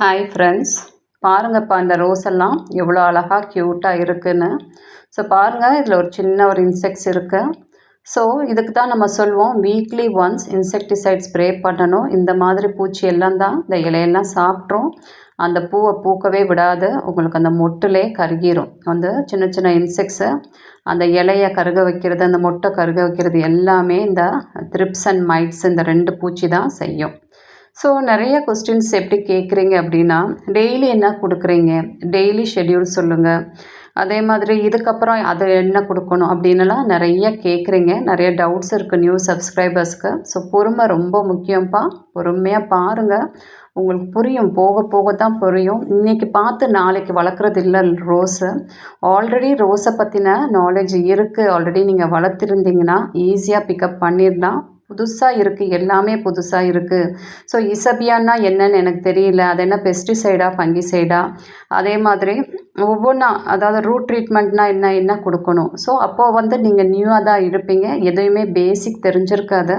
Hi friends பாருங்கப்பா இந்த rose எல்லாம் எவ்வளோ அழகாக க்யூட்டாக இருக்குன்னு. ஸோ பாருங்கள் இதில் ஒரு சின்ன ஒரு இன்செக்ட்ஸ் இருக்குது ஸோ இதுக்கு தான் நம்ம சொல்லுவோம் வீக்லி ஒன்ஸ் இன்செக்டிசைட் ஸ்ப்ரே பண்ணணும். இந்த மாதிரி பூச்சி எல்லாம் தான் இந்த இலையெல்லாம் சாப்பிட்ரும். அந்த பூவை பூக்கவே விடாது. உங்களுக்கு அந்த மொட்டிலே கருகிரும். வந்து சின்ன சின்ன இன்செக்ட்ஸு அந்த இலையை கருக வைக்கிறது அந்த மொட்டை கருக வைக்கிறது எல்லாமே இந்த த்ரிப்ஸ் அண்ட் மைட்ஸ் இந்த ரெண்டு பூச்சி தான் செய்யும். ஸோ நிறைய கொஸ்டின்ஸ் எப்படி கேட்குறீங்க அப்படின்னா டெய்லி என்ன கொடுக்குறீங்க? டெய்லி ஷெட்யூல் சொல்லுங்கள் அதே மாதிரி இதுக்கப்புறம் அது என்ன கொடுக்கணும் அப்படின்னுலாம் நிறைய கேட்குறீங்க நிறைய டவுட்ஸ் இருக்குது நியூ சப்ஸ்கிரைபர்ஸ்க்கு ஸோ பொறுமை ரொம்ப முக்கியம்ப்பா பொறுமையாக பாருங்கள் உங்களுக்கு புரியும். போக போக தான் புரியும். இன்றைக்கி பார்த்து நாளைக்கு வளர்க்குறது இல்லை ரோஸு. ஆல்ரெடி ரோஸை பற்றின நாலேஜ் இருக்குது ஆல்ரெடி நீங்கள் வளர்த்துருந்தீங்கன்னா ஈஸியாக பிக்கப் பண்ணிடலாம். புதுசாக இருக்குது எல்லாமே புதுசாக இருக்குது ஸோ இசபியான்னா என்னன்னு எனக்கு தெரியல. அது என்ன பெஸ்டிசைடா பங்கிசைடா அதே மாதிரி ஒவ்வொன்றா அதாவது ரூட் ட்ரீட்மெண்ட்னா என்ன என்ன கொடுக்கணும்? ஸோ அப்போது வந்து நீங்கள் நியூவாக தான் இருப்பீங்க. எதையுமே பேசிக் தெரிஞ்சிருக்காது.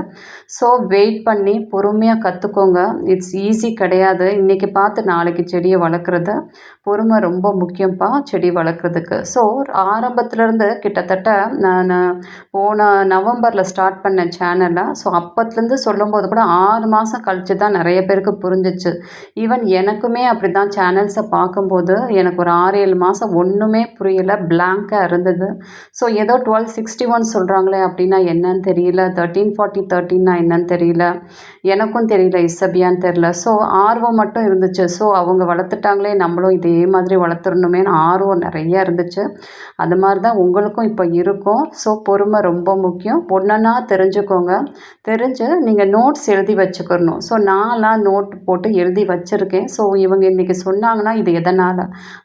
ஸோ வெயிட் பண்ணி பொறுமையாக கற்றுக்கோங்க இட்ஸ் ஈஸி கிடையாது. இன்றைக்கி பார்த்து நாளைக்கு செடியை வளர்க்குறது பொறுமை ரொம்ப முக்கியம்ப்பா செடி வளர்க்குறதுக்கு. ஸோ ஆரம்பத்துலேருந்து கிட்டத்தட்ட நான் போன நவம்பரில் ஸ்டார்ட் பண்ண சேனலை ஸோ அப்போத்துலேருந்து சொல்லும்போது கூட ஆறு மாதம் கழித்து தான் நிறைய பேருக்கு புரிஞ்சிச்சு. ஈவன் எனக்குமே அப்படி தான் சேனல்ஸை பார்க்கும்போது எனக்கு ஒரு ஆறு ஏழு மாதம் ஒன்றுமே புரியல பிளாங்காக இருந்தது. ஸோ ஏதோ டுவெல் சிக்ஸ்டி ஒன் சொல்கிறாங்களே அப்படின்னா என்னன்னு தெரியல. தேர்ட்டீன் ஃபார்ட்டி தேர்ட்டின்னா என்னன்னு தெரியல. எனக்கும் தெரியல இசபியான்னு தெரியல. ஸோ ஆர்வம் மட்டும் இருந்துச்சு. ஸோ அவங்க வளர்த்துட்டாங்களே நம்மளும் இதே மாதிரி வளர்த்துடணுமேனு ஆர்வம் நிறைய இருந்துச்சு. அது மாதிரி தான் உங்களுக்கும் இப்போ இருக்கும். ஸோ பொறுமை ரொம்ப முக்கியம். ஒன்றுன்னா தெரிஞ்சுக்கோங்க. தெரிஞ்சு நீங்கள் நோட்ஸ் எழுதி வச்சுக்கணும். ஸோ நான்லாம் நோட் போட்டு எழுதி வச்சுருக்கேன். ஸோ இவங்க இன்றைக்கி சொன்னாங்கன்னா இது எதனால்?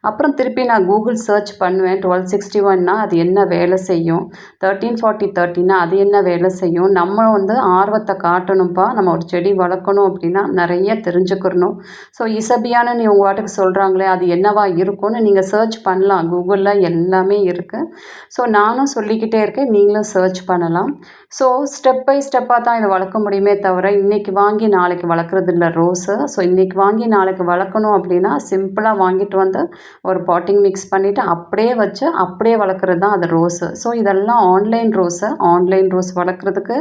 அப்புறம் திருப்பி நான் கூகுள் சர்ச் பண்ணுவேன். டுவெல் சிக்ஸ்டி ஒன்னா அது என்ன வேலை செய்யும்? தேர்ட்டீன் ஃபார்ட்டி தேர்ட்டின்னா அது என்ன வேலை செய்யும்? நம்ம வந்து ஆர்வத்தை காட்டணும்ப்பா நம்ம ஒரு செடி வளர்க்கணும் அப்படின்னா நிறைய தெரிஞ்சுக்கிறணும் ஸோ இசபியான நீ உங்கள் வாட்டுக்கு சொல்கிறாங்களே அது என்னவா இருக்கும்னு நீங்கள் சர்ச் பண்ணலாம். கூகுளில் எல்லாமே இருக்குது ஸோ நானும் சொல்லிக்கிட்டே இருக்கேன். நீங்களும் சர்ச் பண்ணலாம். ஸோ ஸ்டெப் பை ஸ்டெப்பாக தான் இதை வளர்க்க முடியுமே தவிர இன்றைக்கி வாங்கி நாளைக்கு வளர்க்குறது இல்லை ரோஸு. ஸோ இன்றைக்கி வாங்கி நாளைக்கு வளர்க்கணும் அப்படின்னா சிம்பிளாக வாங்கிட்டு வந்து ஒரு பாட்டிங் மிக்ஸ் பண்ணிவிட்டு அப்படியே வச்சு அப்படியே வளர்க்குறது தான் அது ரோஸு ஸோ இதெல்லாம் ஆன்லைன் ரோஸு ஆன்லைன் ரோஸ் வளர்க்குறதுக்கு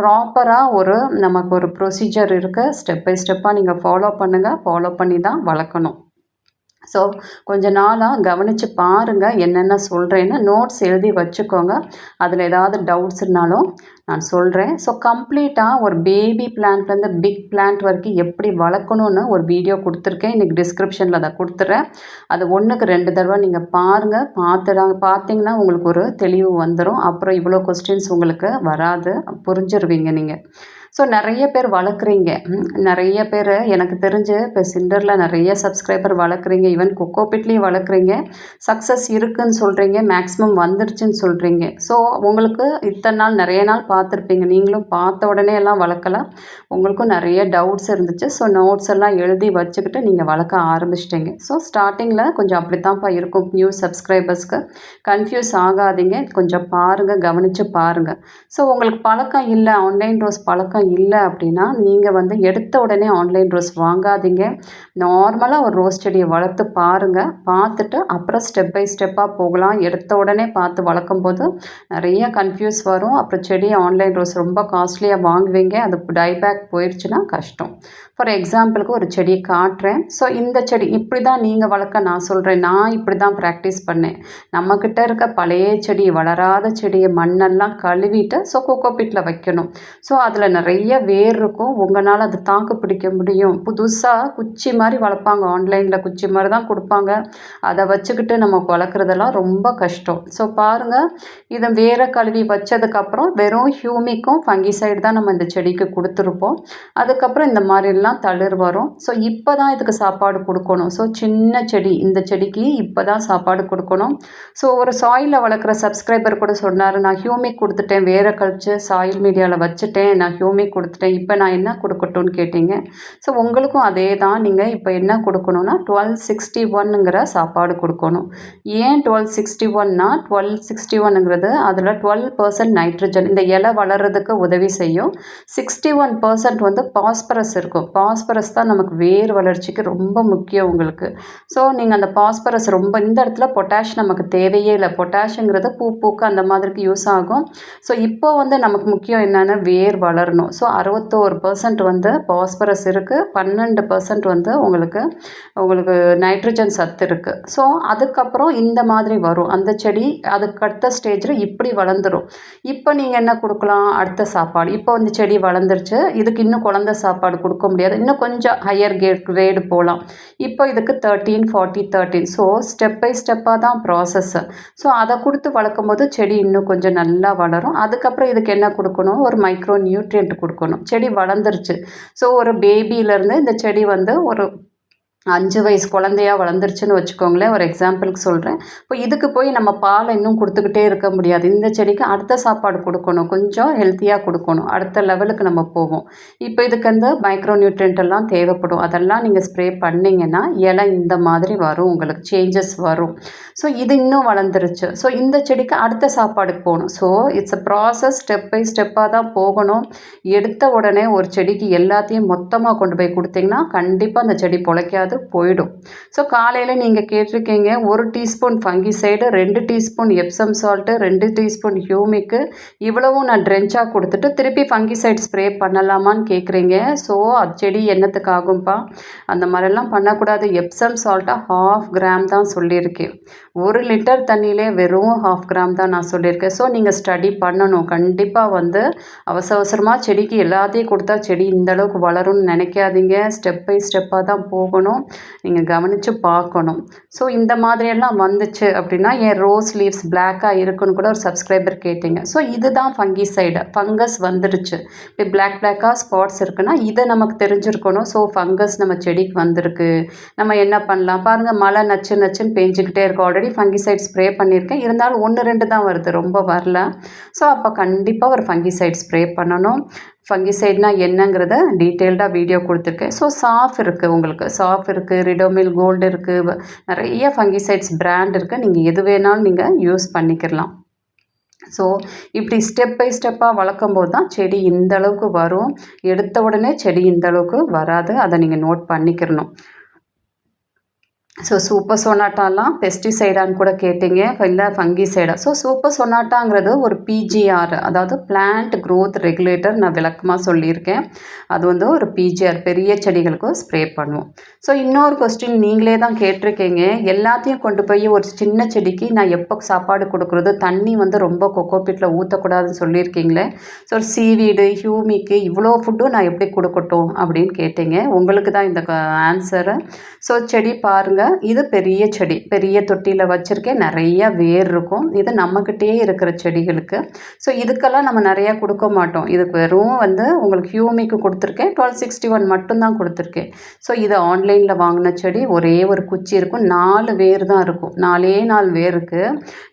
ப்ராப்பராக ஒரு நமக்கு ஒரு ப்ரொசீஜர் இருக்குது ஸ்டெப் பை ஸ்டெப்பாக நீங்கள் ஃபாலோ பண்ணுங்கள் ஃபாலோ பண்ணி தான் வளர்க்கணும். ஸோ கொஞ்ச நாளாக கவனித்து பாருங்கள் என்னென்ன சொல்கிறேன்னு நோட்ஸ் எழுதி வச்சுக்கோங்க. அதில் ஏதாவது டவுட்ஸ்னாலும் நான் சொல்கிறேன் ஸோ கம்ப்ளீட்டாக ஒரு பேபி பிளான்ட்லேருந்து பிக் பிளான்ட் வரைக்கும் எப்படி வளர்க்கணுன்னு ஒரு வீடியோ கொடுத்துருக்கேன். இன்றைக்கி டிஸ்கிரிப்ஷனில் அதை கொடுத்துட்றேன் அது ஒன்றுக்கு ரெண்டு தடவை நீங்கள் பாருங்கள் பார்த்துடா பார்த்தீங்கன்னா உங்களுக்கு ஒரு தெளிவு வந்துடும் அப்புறம் இவ்வளோ கொஸ்டின்ஸ் உங்களுக்கு வராது. புரிஞ்சிருவீங்க நீங்கள் ஸோ நிறைய பேர் வளர்க்குறீங்க. நிறைய பேர் எனக்கு தெரிஞ்சு இப்போ சிண்டரில் நிறைய சப்ஸ்கிரைபர் வளர்க்குறீங்க. ஈவன் கொக்கோபிட்லேயும் வளர்க்குறீங்க. சக்ஸஸ் இருக்குதுன்னு சொல்கிறீங்க மேக்ஸிமம் வந்துருச்சுன்னு சொல்கிறீங்க ஸோ உங்களுக்கு இத்தனை நாள் நிறைய நாள் பார்த்துருப்பீங்க. நீங்களும் பார்த்த உடனே எல்லாம் வளர்க்கலாம். உங்களுக்கும் நிறைய டவுட்ஸ் இருந்துச்சு. ஸோ நோட்ஸ் எல்லாம் எழுதி வச்சுக்கிட்டு நீங்கள் வளர்க்க ஆரம்பிச்சிட்டிங்க. ஸோ ஸ்டார்டிங்கில் கொஞ்சம் அப்படி தான்ப்பா இருக்கும் நியூ சப்ஸ்கிரைபர்ஸ்க்கு கன்ஃபியூஸ் ஆகாதீங்க. கொஞ்சம் பாருங்கள் கவனித்து பாருங்கள் ஸோ உங்களுக்கு பழக்கம் இல்லை. ஆன்லைன் ரோஸ் பழக்கம் இல்லை அப்படின்னா நீங்கள் வந்து எடுத்த உடனே ஆன்லைன் ரோஸ் வாங்காதீங்க. நார்மலாக ஒரு ரோஸ் செடியை வளர்த்து பாருங்கள் பார்த்துட்டு அப்புறம் ஸ்டெப் பை ஸ்டெப்பாக போகலாம். எடுத்த உடனே பார்த்து வளர்க்கும் போது நிறைய கன்ஃபியூஸ் வரும். அப்புறம் செடியை ஆன்லைன் ரோஸ் ரொம்ப காஸ்ட்லியாக வாங்குவீங்க. அது டைபேக் போயிடுச்சுன்னா கஷ்டம். ஃபார் எக்ஸாம்பிளுக்கு ஒரு செடியை காட்டுறேன். ஸோ இந்த செடி இப்படி தான் நீங்கள் வளர்க்க நான் சொல்கிறேன் நான் இப்படி தான் ப்ராக்டிஸ் பண்ணேன். நம்மக்கிட்ட இருக்க பழைய செடி வளராத செடியை மண்ணெல்லாம் கழுவிட்டு ஸோ கொக்கோபிட்டில் வைக்கணும். ஸோ அதில் நிறைய நிறைய வேர் இருக்கும். உங்களால் அது தாக்கு பிடிக்க முடியும். புதுசாக குச்சி மாதிரி வளர்ப்பாங்க. ஆன்லைனில் குச்சி மாதிரி தான் கொடுப்பாங்க. அதை வச்சுக்கிட்டு நம்ம வளர்க்குறதெல்லாம் ரொம்ப கஷ்டம். ஸோ பாருங்கள் இதை வேற கழுவி வச்சதுக்கப்புறம் வெறும் ஹியூமிக்கும் ஃபங்கிசைடு தான் நம்ம இந்த செடிக்கு கொடுத்துருப்போம். அதுக்கப்புறம் இந்த மாதிரிலாம் தளிர் வரும். ஸோ இப்போ தான் இதுக்கு சாப்பாடு கொடுக்கணும். ஸோ சின்ன செடி. இந்த செடிக்கு இப்போ தான் சாப்பாடு கொடுக்கணும். ஸோ ஒரு சாயிலில் வளர்க்குற சப்ஸ்கிரைபர் கூட சொன்னார் நான் ஹியூமிக் கொடுத்துட்டேன். வேற கழிச்சு சாயில் மீடியாவில் வச்சுட்டேன். நான் ஹியூமிக் ஆல்ரெடி கொடுத்துட்டேன். இப்போ நான் என்ன கொடுக்கட்டும்னு கேட்டீங்க. ஸோ உங்களுக்கும் அதே தான் நீங்கள் இப்போ என்ன கொடுக்கணுன்னா டுவெல் சிக்ஸ்டி ஒன்னுங்கிற சாப்பாடு கொடுக்கணும். ஏன் டுவெல் சிக்ஸ்டி ஒன்னா டுவெல் சிக்ஸ்டி ஒன்னுங்கிறது அதில் டுவெல் பர்சன்ட் நைட்ரஜன் இந்த இலை வளர்கிறதுக்கு உதவி செய்யும். சிக்ஸ்டி ஒன் பர்சன்ட் வந்து பாஸ்பரஸ் இருக்கும். பாஸ்பரஸ் தான் நமக்கு வேர் வளர்ச்சிக்கு ரொம்ப முக்கியம் உங்களுக்கு. ஸோ நீங்கள் அந்த பாஸ்பரஸ் ரொம்ப இந்த இடத்துல பொட்டாஷ் நமக்கு தேவையே இல்லை. பொட்டாஷுங்கிறது பூ பூக்க அந்த மாதிரிக்கு யூஸ் ஆகும். ஸோ இப்போ வந்து நமக்கு முக்கியம் என்னென்னா வேர் வளரணும். ஸோ அறுபத்தோரு பர்சன்ட் வந்து பாஸ்பரஸ் இருக்குது பன்னெண்டு பர்சன்ட் வந்து உங்களுக்கு உங்களுக்கு நைட்ரஜன் சத்து இருக்குது ஸோ அதுக்கப்புறம் இந்த மாதிரி வரும். அந்த செடி அதுக்கு அடுத்த ஸ்டேஜில் இப்படி வளர்ந்துடும் இப்போ நீங்கள் என்ன கொடுக்கலாம்? அடுத்த சாப்பாடு. இப்போ வந்து செடி வளர்ந்துருச்சு. இதுக்கு இன்னும் குழந்த சாப்பாடு கொடுக்க முடியாது. இன்னும் கொஞ்சம் ஹையர் கே கிரேடு போகலாம் இப்போ இதுக்கு thirteen forty thirteen so step by ஸ்டெப்பாக தான் ப்ராசஸ்ஸு ஸோ அதை கொடுத்து வளர்க்கும் போது செடி இன்னும் கொஞ்சம் நல்லா வளரும். அதுக்கப்புறம் இதுக்கு என்ன கொடுக்கணும்? ஒரு மைக்ரோ நியூட்ரியன்ட் கொடுக்கணும். செடி வளர்ந்துருச்சு. ஸோ ஒரு பேபியிலேருந்து இந்த செடி வந்து ஒரு அஞ்சு வயசு குழந்தையா வளர்ந்துருச்சுன்னு வச்சுக்கோங்களேன் ஒரு எக்ஸாம்பிளுக்கு சொல்கிறேன் இப்போ இதுக்கு போய் நம்ம பால் இன்னும் கொடுத்துக்கிட்டே இருக்க முடியாது. இந்த செடிக்கு அடுத்த சாப்பாடு கொடுக்கணும். கொஞ்சம் ஹெல்த்தியாக கொடுக்கணும். அடுத்த லெவலுக்கு நம்ம போவோம். இப்போ இதுக்கு அந்த மைக்ரோ நியூட்ரியன்ட் எல்லாம் தேவைப்படும். அதெல்லாம் நீங்கள் ஸ்ப்ரே பண்ணிங்கன்னா இலை இந்த மாதிரி வரும். உங்களுக்கு சேஞ்சஸ் வரும். ஸோ இது இன்னும் வளர்ந்துருச்சு. ஸோ இந்த செடிக்கு அடுத்த சாப்பாடுக்கு போகணும். So it's a process step by ஸ்டெப்பாக தான் போகணும். எடுத்த உடனே ஒரு செடிக்கு எல்லாத்தையும் மொத்தமாக கொண்டு போய் கொடுத்தீங்கன்னா கண்டிப்பாக அந்த செடி பிழைக்காது. போயிடும். ஸோ காலையில் நீங்கள் கேட்டிருக்கீங்க ஒரு டீஸ்பூன் ஃபங்கிசைடு ரெண்டு டீஸ்பூன் எப்சம் சால்ட்டு ரெண்டு டீஸ்பூன் ஹியூமிக்கு இவ்வளவும் நான் ட்ரென்ச்சாக கொடுத்துட்டு திருப்பி ஃபங்கிசைட் ஸ்ப்ரே பண்ணலாமான்னு கேட்குறீங்க ஸோ அது செடி என்னத்துக்கு ஆகும்ப்பா அந்த மாதிரிலாம் பண்ணக்கூடாது. எப்சம் சால்ட்டாக ஹாஃப் கிராம் தான் சொல்லியிருக்கேன். ஒரு லிட்டர் தண்ணியிலே வெறும் ஹாஃப் கிராம் தான் நான் சொல்லியிருக்கேன். ஸோ நீங்கள் ஸ்டடி பண்ணணும். கண்டிப்பாக வந்து அவசர அவசரமாக செடிக்கு எல்லாத்தையும் கொடுத்தா செடி இந்த அளவுக்கு வளரும்னு நினைக்காதீங்க. ஸ்டெப் பை ஸ்டெப்பாக தான் போகணும். நீங்கள் கவனித்து பார்க்கணும். ஸோ இந்த மாதிரியெல்லாம் வந்துச்சு அப்படின்னா என் ரோஸ் லீவ்ஸ் பிளாக்காக இருக்குன்னு கூட ஒரு சப்ஸ்கிரைபர் கேட்டிங்க. ஸோ இதுதான் ஃபங்கி சைடு ஃபங்கஸ் வந்துடுச்சு. இப்போ பிளாக் பிளாக்காக ஸ்பாட்ஸ் இருக்குன்னா இதை நமக்கு தெரிஞ்சிருக்கணும். ஸோ ஃபங்கஸ் நம்ம செடிக்கு வந்திருக்கு. நம்ம என்ன பண்ணலாம்? பாருங்கள் மழை நச்சு நச்சுன்னு பேஞ்சிக்கிட்டே இருக்கும். ஆல்ரெடி ஃபங்கிசைட் ஸ்ப்ரே பண்ணியிருக்கேன். இருந்தாலும் ஒன்று ரெண்டு தான் வருது. ரொம்ப வரல. ஸோ அப்போ கண்டிப்பாக ஒரு ஃபங்கிசைட் ஸ்ப்ரே பண்ணணும். ஃபங்கிசைட்னா என்னங்கிறத டீட்டெயில்டாக வீடியோ கொடுத்துருக்கேன். ஸோ சாஃப் இருக்குது உங்களுக்கு. சாஃப் இருக்குது ரிடோமில் கோல்டு இருக்குது நிறைய ஃபங்கிசைட்ஸ் பிராண்ட் இருக்குது நீங்கள் எது வேணாலும் நீங்கள் யூஸ் பண்ணிக்கிறலாம் ஸோ இப்படி ஸ்டெப் பை ஸ்டெப்பாக வளர்க்கும் போது தான் செடி இந்த அளவுக்கு வரும். எடுத்த உடனே செடி இந்த அளவுக்கு வராது. அதை நீங்கள் நோட் பண்ணிக்கிறணும் ஸோ சூப்பர் சொனாட்டாலாம் பெஸ்டிசைடான்னு கூட கேட்டிங்க இல்லை ஃபங்கிசைடா ஸோ சூப்பர் சொனாட்டாங்கிறது ஒரு பிஜிஆர் அதாவது பிளான்ட் க்ரோத் ரெகுலேட்டர் நான் விளக்கமாக சொல்லியிருக்கேன். அது வந்து ஒரு பிஜிஆர் பெரிய செடிகளுக்கு ஸ்ப்ரே பண்ணுவோம் ஸோ இன்னொரு கொஸ்டின் நீங்களே தான் கேட்டிருக்கீங்க. எல்லாத்தையும் கொண்டு போய் ஒரு சின்ன செடிக்கு நான் எப்போ சாப்பாடு கொடுக்குறது? தண்ணி வந்து ரொம்ப கொக்கோபிட்டில் ஊற்றக்கூடாதுன்னு சொல்லியிருக்கீங்களே. ஸோ சீவீடு ஹியூமிக்கு இவ்வளோ ஃபுட்டும் நான் எப்படி கொடுக்கட்டும் அப்படின்னு கேட்டீங்க. உங்களுக்கு தான் இந்த ஆன்சரு ஸோ செடி பாருங்கள் இது பெரிய செடி. பெரிய தொட்டியில் வச்சுருக்கேன் நிறைய வேர் இருக்கும். இது நம்மக்கிட்டேயே இருக்கிற செடிகளுக்கு. ஸோ இதுக்கெல்லாம் நம்ம நிறையா கொடுக்க மாட்டோம். இதுக்கு வெறும் வந்து உங்களுக்கு ஹியூமிக்கு கொடுத்துருக்கேன். டுவெல் சிக்ஸ்டி ஒன் மட்டும்தான் கொடுத்துருக்கேன். ஸோ இது ஆன்லைனில் வாங்கின செடி. ஒரே ஒரு குச்சி இருக்கும். நாலு வேர் தான் இருக்கும். நாலே நாலு வேருக்கு.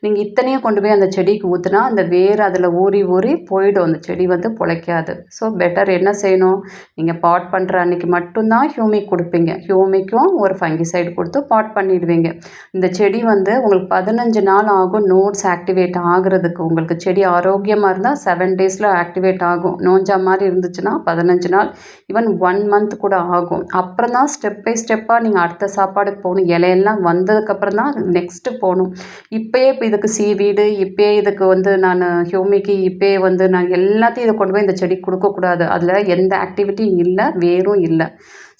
நீங்கள் இத்தனையும் கொண்டு போய் அந்த செடிக்கு ஊற்றுனா அந்த வேர் அதில் ஊறி ஊறி போயிடும். அந்த செடி வந்து பிழைக்காது. ஸோ பெட்டர் என்ன செய்யணும்? நீங்கள் பாட் பண்ணுற அன்றைக்கி மட்டும்தான் ஹியூமிக் கொடுப்பீங்க. ஹியூமிக்கும் ஒரு ஃபங்கிசைடு கொடுத்து பாட் பண்ணிடுவீங்க. இந்த செடி வந்து உங்களுக்கு பதினஞ்சு நாள் ஆகும் நோட்ஸ் ஆக்டிவேட் ஆகுறதுக்கு. உங்களுக்கு செடி ஆரோக்கியமாக இருந்தால் செவன் டேஸில் ஆக்டிவேட் ஆகும். நோஞ்சா மாதிரி இருந்துச்சுன்னா பதினஞ்சு நாள் ஈவன் ஒன் மந்த் கூட ஆகும். அப்புறம் தான் ஸ்டெப் பை ஸ்டெப்பாக நீங்கள் அடுத்த சாப்பாடுக்கு போகணும். இலையெல்லாம் வந்ததுக்கப்புறம் தான் நெக்ஸ்ட்டு போகணும். இப்போயே இப்போ இதுக்கு சீவீடு இப்போயே இதுக்கு வந்து நான் ஹியூமிக்கு இப்போயே வந்து நான் எல்லாத்தையும் இதை கொண்டு போய் இந்த செடி கொடுக்கக்கூடாது. அதில் எந்த ஆக்டிவிட்டியும் இல்லை வேரும் இல்லை.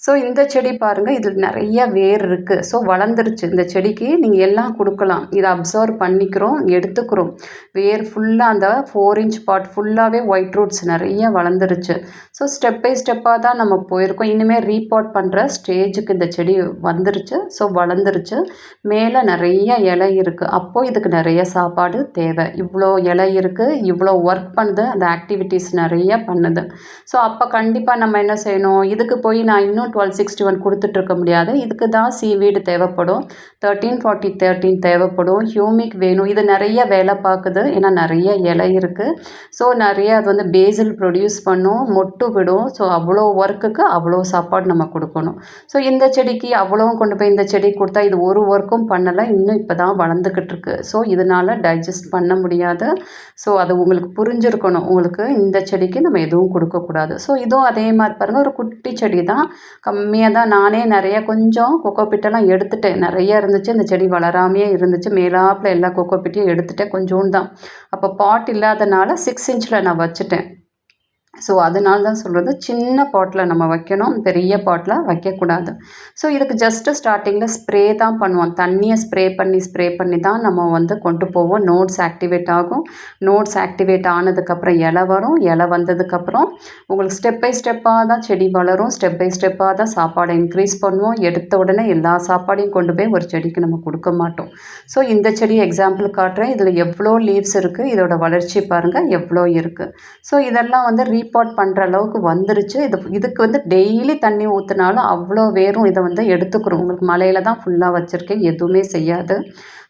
ஸோ இந்த செடி பாருங்கள் இதில் நிறைய வேர் இருக்குது ஸோ வளர்ந்துருச்சு. இந்த செடிக்கு நீங்கள் எல்லாம் கொடுக்கலாம். இதை அப்சர்வ் பண்ணிக்கிறோம் எடுத்துக்கிறோம். வேர் ஃபுல்லாக அந்த ஃபோர் இன்ச் பாட் ஃபுல்லாகவே ஒயிட் ரூட்ஸ் நிறைய வளர்ந்துருச்சு. ஸோ ஸ்டெப் பை ஸ்டெப்பாக தான் நம்ம போயிருக்கோம். இனிமேல் ரீபாட் பண்ணுற ஸ்டேஜுக்கு இந்த செடி வந்துருச்சு. ஸோ வளர்ந்துருச்சு. மேலே நிறைய இலை இருக்குது அப்போது இதுக்கு நிறைய சாப்பாடு தேவை. இவ்வளோ இலை இருக்குது இவ்வளோ ஒர்க் பண்ணுது அந்த ஆக்டிவிட்டீஸ் நிறைய பண்ணுது. ஸோ அப்போ கண்டிப்பாக நம்ம என்ன செய்யணும்? இதுக்கு போய் நான் இன்னும் டுவெல் சிக்ஸ்டி ஒன் கொடுத்துட்ருக்க முடியாது. இதுக்கு தான் சீவீடு தேவைப்படும். தேர்ட்டீன் ஃபார்ட்டி தேர்ட்டீன் தேவைப்படும். ஹியூமிக் வேணும். இது நிறைய வேலை பார்க்குது. ஏன்னா நிறைய இலை இருக்குது ஸோ நிறைய அது வந்து பேசில் ப்ரொடியூஸ் பண்ணும். மொட்டு விடும். ஸோ அவ்வளோ ஒர்க்குக்கு அவ்வளோ சாப்பாடு நம்ம கொடுக்கணும். ஸோ இந்த செடிக்கு அவ்வளோவும் கொண்டு போய் இந்த செடி கொடுத்தா இது ஒரு ஒர்க்கும் பண்ணலை. இன்னும் இப்போ தான் வளர்ந்துக்கிட்டு இருக்கு ஸோ இதனால் டைஜஸ்ட் பண்ண முடியாது. ஸோ அது உங்களுக்கு புரிஞ்சிருக்கணும். உங்களுக்கு இந்த செடிக்கு நம்ம எதுவும் கொடுக்கக்கூடாது. ஸோ இதுவும் அதே மாதிரி பாருங்கள் ஒரு குட்டி செடி தான். கம்மியாக தான் நானே நிறைய கொஞ்சம் கொக்கோ பிட்டெல்லாம் எடுத்துட்டேன். நிறைய இருந்துச்சு இந்த செடி வளராமையே இருந்துச்சு. மேலாப்பில் எல்லா கொக்கோ பிட்டையும் எடுத்துட்டேன் கொஞ்சோண்டு தான். அப்போ பாட் இல்லாதனால சிக்ஸ் இன்ச்சில் நான் வச்சுட்டேன். ஸோ அதனால தான் சொல்கிறது சின்ன பாட்டில் நம்ம வைக்கணும் பெரிய பாட்டில் வைக்கக்கூடாது. ஸோ இதுக்கு ஜஸ்ட்டு ஸ்டார்டிங்கில் ஸ்ப்ரே தான் பண்ணுவோம். தண்ணியை ஸ்ப்ரே பண்ணி ஸ்ப்ரே பண்ணி தான் நம்ம வந்து கொண்டு போவோம். நோட்ஸ் ஆக்டிவேட் ஆகும். நோட்ஸ் ஆக்டிவேட் ஆனதுக்கப்புறம் இலை வரும். இலை வந்ததுக்கப்புறம் உங்களுக்கு ஸ்டெப் பை ஸ்டெப்பாக தான் செடி வளரும். ஸ்டெப் பை ஸ்டெப்பாக தான் சாப்பாடை இன்க்ரீஸ் பண்ணுவோம். எடுத்த உடனே எல்லா சாப்பாடையும் கொண்டு போய் ஒரு செடிக்கு நம்ம கொடுக்க மாட்டோம். ஸோ இந்த செடி எக்ஸாம்பிள் காட்டுறேன். இதில் எவ்வளோ லீவ்ஸ் இருக்குது இதோட வளர்ச்சி பாருங்கள் எவ்வளோ இருக்குது ஸோ இதெல்லாம் வந்து ரீ ரீபாட் பண்ணுற அளவுக்கு வந்துருச்சு. இது இதுக்கு வந்து டெய்லி தண்ணி ஊற்றினாலும் அவ்வளோ வேரும் இதை வந்து எடுத்துக்கிறோம். உங்களுக்கு மலையில் தான் ஃபுல்லாக வச்சுருக்கேன். எதுவுமே செய்யாது.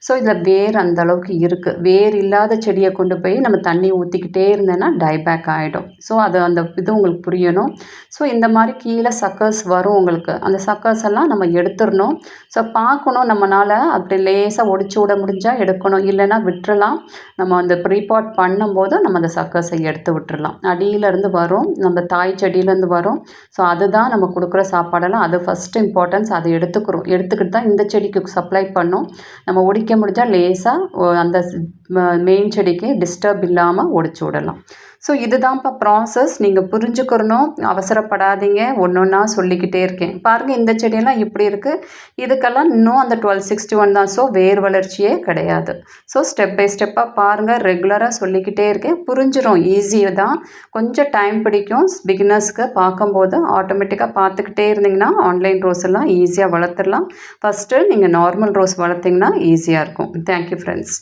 ஸோ இதில் வேர் அந்த அளவுக்கு இருக்குது வேர் இல்லாத செடியை கொண்டு போய் நம்ம தண்ணி ஊற்றிக்கிட்டே இருந்தேன்னா டைபேக் ஆகிடும் ஸோ அது அந்த இது உங்களுக்கு புரியணும். ஸோ இந்த மாதிரி கீழே சக்கர்ஸ் வரும் உங்களுக்கு. அந்த சக்கர்ஸ் எல்லாம் நம்ம எடுத்துடணும். ஸோ பார்க்கணும் நம்மளால் அப்படி லேசாக ஒடிச்சு விட முடிஞ்சால் எடுக்கணும். இல்லைன்னா விட்டுறலாம். நம்ம அந்த ப்ரீபாட் பண்ணும்போது நம்ம அந்த சக்கர்ஸை எடுத்து விட்டுறலாம். அடியிலேருந்து வரும். நம்ம தாய் செடியிலேருந்து வரும். ஸோ அதுதான் நம்ம கொடுக்குற சாப்பாடெல்லாம். அது ஃபஸ்ட்டு இம்பார்ட்டன்ஸ் அதை எடுத்துக்கிறோம். எடுத்துக்கிட்டு தான் இந்த செடிக்கு சப்ளை பண்ணும். நம்ம ஒடிக்க வைக்க முடிஞ்சால் லேசாக அந்த மெயின் செடிக்கு டிஸ்டர்ப் இல்லாமல் ஒடிச்சு விடலாம். ஸோ இதுதான்ப்பா ப்ராசஸ் நீங்கள் புரிஞ்சுக்கிறணும். அவசரப்படாதீங்க. ஒன்று ஒன்றா சொல்லிக்கிட்டே இருக்கேன். பாருங்கள் இந்த செடியெல்லாம் இப்படி இருக்குது இதுக்கெல்லாம் இன்னும் அந்த டுவெல் சிக்ஸ்டி ஒன் தான். ஸோ வேர் வளர்ச்சியே கிடையாது. ஸோ ஸ்டெப் பை ஸ்டெப்பாக பாருங்கள் ரெகுலராக சொல்லிக்கிட்டே இருக்கேன். புரிஞ்சிடும் ஈஸியாக தான். கொஞ்சம் டைம் பிடிக்கும். பிகினர்ஸ்க்கு பார்க்கும்போது ஆட்டோமேட்டிக்காக பார்த்துக்கிட்டே இருந்தீங்கன்னா ஆன்லைன் ரோஸ் எல்லாம் ஈஸியாக வளர்த்துடலாம். ஃபஸ்ட்டு நீங்கள் நார்மல் ரோஸ் வளர்த்திங்கன்னா ஈஸியாக இருக்கும். Thank you friends